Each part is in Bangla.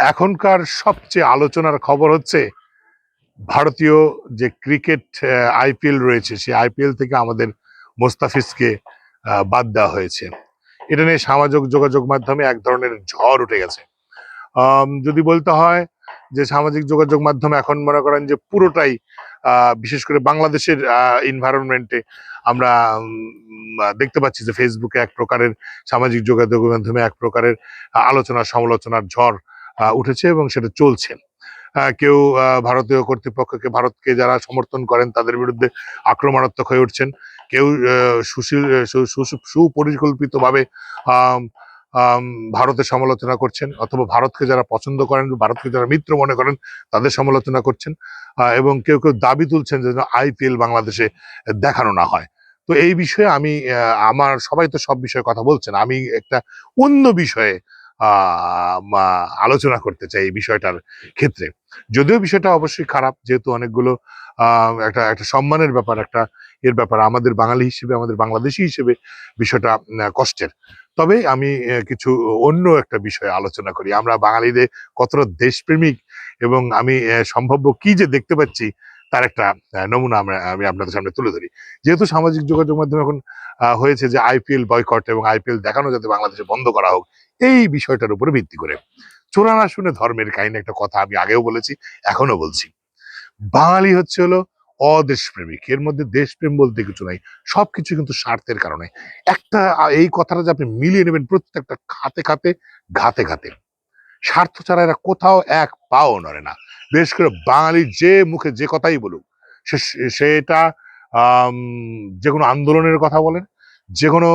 এখনকার সবচেয়ে আলোচনার খবর হচ্ছে ভারতীয় যে ক্রিকেট আইপিএল রয়েছে, সেই আইপিএল থেকে আমাদের মোস্তাফিজকে বাদ দেওয়া হয়েছে। এটা নিয়ে সামাজিক যোগাযোগ মাধ্যমে এক ধরনের ঝড় উঠে গেছে। যদি বলতে হয় যে সামাজিক যোগাযোগ মাধ্যমে এখন মনে করেন যে পুরোটাই বিশেষ করে বাংলাদেশের ইনভায়রনমেন্টে আমরা দেখতে পাচ্ছি যে ফেসবুকে এক প্রকারের সামাজিক যোগাযোগ মাধ্যমে এক প্রকারের আলোচনা সমালোচনার ঝড় উঠেছে এবং সেটা চলছে। কেউ ভারতীয় কর্তৃপক্ষকে ভারতকে যারা সমর্থন করেন তাদের বিরুদ্ধে আক্রমণাত্মক হয়ে উঠছেন। কেউ সুশীল সুপরিকল্পিতভাবে ভারতের সমালোচনা করছেন অথবা ভারতকে যারা পছন্দ করেন ভারতকে যারা মিত্র মনে করেন তাদের সমালোচনা করছেন। এবং কেউ কেউ দাবি তুলছেন যে আইপিএল বাংলাদেশে দেখানো না হয়। তো এই বিষয়ে আমি আমার, সবাই তো সব বিষয়ে কথা বলছেন। আমি একটা অন্য বিষয়ে আলোচনা করতে চাই এই বিষয়টার ক্ষেত্রে। যদিও বিষয়টা অবশ্যই খারাপ, যেহেতু অনেকগুলো একটা একটা সম্মানের ব্যাপার, একটা এর ব্যাপার, আমাদের বাঙালি হিসেবে, আমাদের বাংলাদেশি হিসেবে বিষয়টা কষ্টের। তবে আমি কিছু অন্য একটা বিষয়ে আলোচনা করি। আমরা বাঙালিদের কতটা দেশপ্রেমিক এবং আমি সম্ভাব্য কি যে দেখতে পাচ্ছি তার একটা নমুনা আমরা, আমি আপনাদের সামনে তুলে ধরি। যেহেতু সামাজিক যোগাযোগ মাধ্যমে এখন হয়েছে যে আইপিএল বয়কট এবং আইপিএল দেখানো যাতে বাংলাদেশে বন্ধ করা হোক, এই বিষয়টার উপরে ভিত্তি করে। চোরানা শুনে ধর্মের কাহিনী একটা কথা আমি আগেও বলেছি এখনও বলছি। বাঙালি হচ্ছে হলো অদেশপ্রেমিক। এর মধ্যে দেশপ্রেম বলতে কিছু নাই, সবকিছু কিন্তু স্বার্থের কারণে। একটা এই কথাটা যে আপনি মিলিয়ে নেবেন প্রত্যেকটা খাতে খাতে, ঘাতে ঘাতে। স্বার্থ ছাড়া এরা কোথাও এক পাও নড়ে না। বিশেষ করে বাঙালি যে মুখে যে কথাই বলুক, সে সেটা যে কোনো আন্দোলনের কথা বলেন, যে কোনো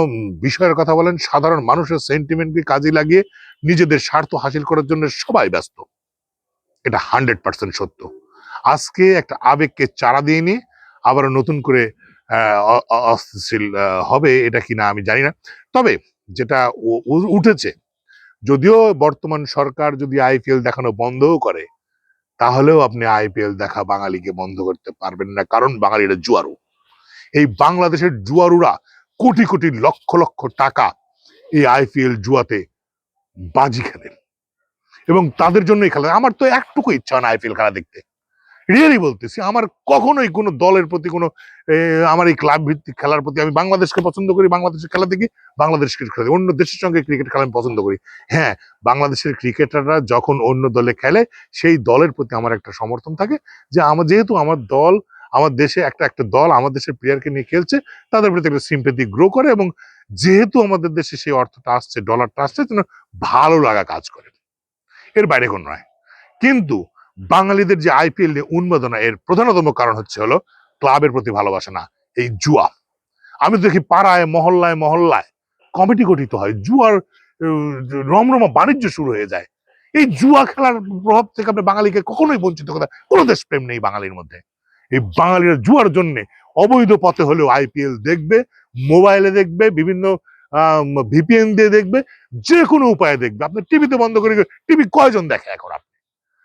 বিষয়ের কথা বলেন, সাধারণ মানুষের সেন্টিমেন্টকে কাজে লাগিয়ে নিজেদের স্বার্থ হাসিল করার জন্য সবাই ব্যস্ত। এটা হান্ড্রেড পার্সেন্ট সত্য। আজকে একটা আবেগকে চারা দিয়ে নিয়ে আবার নতুন করে অস্থিতিশীল হবে এটা কিনা আমি জানি না। তবে যেটা উঠেছে যদিও বর্তমান সরকার যদি আইপিএল দেখানো বন্ধও করে, তাহলেও আপনি আইপিএল দেখা বাঙালিকে বন্ধ করতে পারবেন না, কারণ বাঙালিরা জুয়ারু। এই বাংলাদেশের জুয়ারুরা কোটি কোটি লক্ষ লক্ষ টাকা এই আইপিএল জুয়াতে বাজি খেলেন। এবং তাদের জন্যই খেলা আমার তো একটুকু ইচ্ছা হয় না আইপিএল খেলা দেখতে। রিয়েলি বলতেছি, আমার কখনোই কোনো দলের প্রতি কোনো আমার এই ক্লাব ভিত্তিক খেলার প্রতি আমি বাংলাদেশকে পছন্দ করি, বাংলাদেশের খেলা দেখি বাংলাদেশ ক্রিকেট খেলা অন্য দেশের সঙ্গে ক্রিকেট খেলা আমি পছন্দ করি। হ্যাঁ বাংলাদেশের ক্রিকেটাররা যখন অন্য দলে খেলে, সেই দলের প্রতি আমার একটা সমর্থন থাকে যে আমার যেহেতু আমার দল, আমার দেশে একটা একটা দল, আমার দেশের প্লেয়ারকে নিয়ে খেলছে, তাদের প্রতি একটা সিম্পেথি গ্রো করে এবং যেহেতু আমাদের দেশে সেই অর্থটা আসছে ডলারটা আসছে, যেন ভালো লাগা কাজ করে। এর বাইরে কোনো নয়। কিন্তু বাঙালিদের যে আইপিএল নিয়ে উন্মাদনা, এর প্রধানতম কারণ হচ্ছে হলো ক্লাবের প্রতি ভালোবাসা না, এই জুয়া। আমি দেখি পাড়ায়, মহল্লায় মহল্লায় কমিটি গঠিত হয়, জুয়ার রমরমা বাণিজ্য শুরু হয়ে যায়। এই জুয়া খেলার প্রভাব থেকে আপনি বাঙালিকে কখনোই বঞ্চিত কথা কোনো দেশপ্রেম নেই বাঙালির মধ্যে। এই বাঙালিরা জুয়ার জন্য অবৈধ পথে হলেও আইপিএল দেখবে, মোবাইলে দেখবে, বিভিন্ন ভিপিএন দিয়ে দেখবে যে কোনো উপায়ে দেখবে। আপনি টিভিতে বন্ধ করে টিভি কয়জন দেখে এখন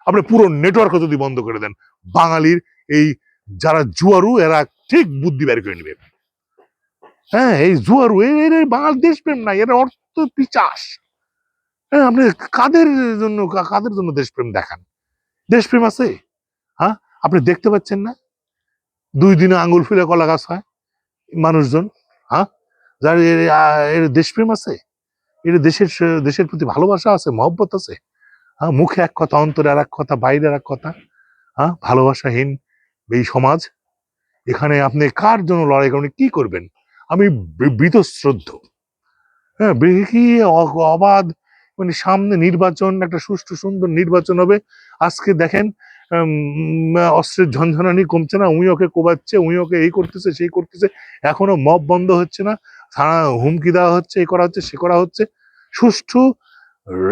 আপনি পুরো নেটওয়ার্কও যদি বন্ধ করে দেন, বাঙালির এই যারা জুয়ারু, এরা ঠিক বুদ্ধি বের করে নেবে। হ্যাঁ এই জুয়ারু এর বাঙাল দেশপ্রেম নাই, এর অর্থ পিচাস। হ্যাঁ আপনি কাদের জন্য কাদের জন্য দেশপ্রেম দেখান? দেশপ্রেম আছে? হ্যাঁ আপনি দেখতে পাচ্ছেন না? দুই দিনে আঙুল ফুলে কলা গাছ হয় মানুষজন হ্যাঁ? যার এর দেশপ্রেম আছে? এর দেশের দেশের প্রতি ভালোবাসা আছে, মহব্বত আছে? হ্যাঁ মুখে এক কথা, অন্তরে আর এক কথা বাইরে আর এক কথা হ্যাঁ ভালোবাসাহীন এই সমাজ। এখানে আপনি কার জন্য লড়াই করেন কি করবেন? আমি বীতশ্রদ্ধ। হ্যাঁ কি অবাধ মানে সামনে নির্বাচন, একটা সুষ্ঠু, সুন্দর নির্বাচন হবে। আজকে দেখেন অস্ত্রের ঝনঝনানি কমছে না, উই ওকে কোবাচ্ছে, উই ওকে এই করতেছে, সেই করতেছে। এখনও মব বন্ধ হচ্ছে না থানা হুমকি দেওয়া হচ্ছে এই করা হচ্ছে, সে করা হচ্ছে। সুষ্ঠু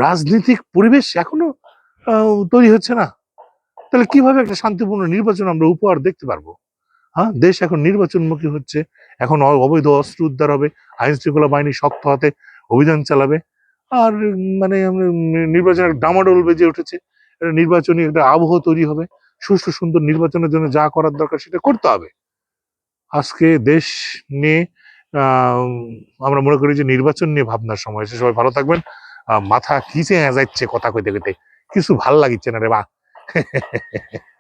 রাজনৈতিক পরিবেশ এখনও তৈরি হচ্ছে না। তাহলে কীভাবে একটা শান্তিপূর্ণ নির্বাচন আমরা উপহার দেখতে পারব? হ্যাঁ দেশ এখন নির্বাচনমুখী হচ্ছে, এখন অবৈধ অস্ত্র উদ্ধার হবে আইন শৃঙ্খলা বাহিনী শক্ত হাতে অভিযান চালাবে, আর মানে নির্বাচনের ডামাডোল বেজে উঠেছে নির্বাচনী একটা আবহ তৈরি হবে, সুষ্ঠু সুন্দর নির্বাচনের জন্য যা করার দরকার সেটা করতে হবে। আজকে দেশ নিয়ে আমরা মনে করি যে নির্বাচন নিয়ে ভাবনার সময় এসে সবাই ভালো থাকবেন। মাথা কিচে যাচ্ছে কথা কইতে কইতে? কিছু ভালো লাগিচ্ছে না রে বা।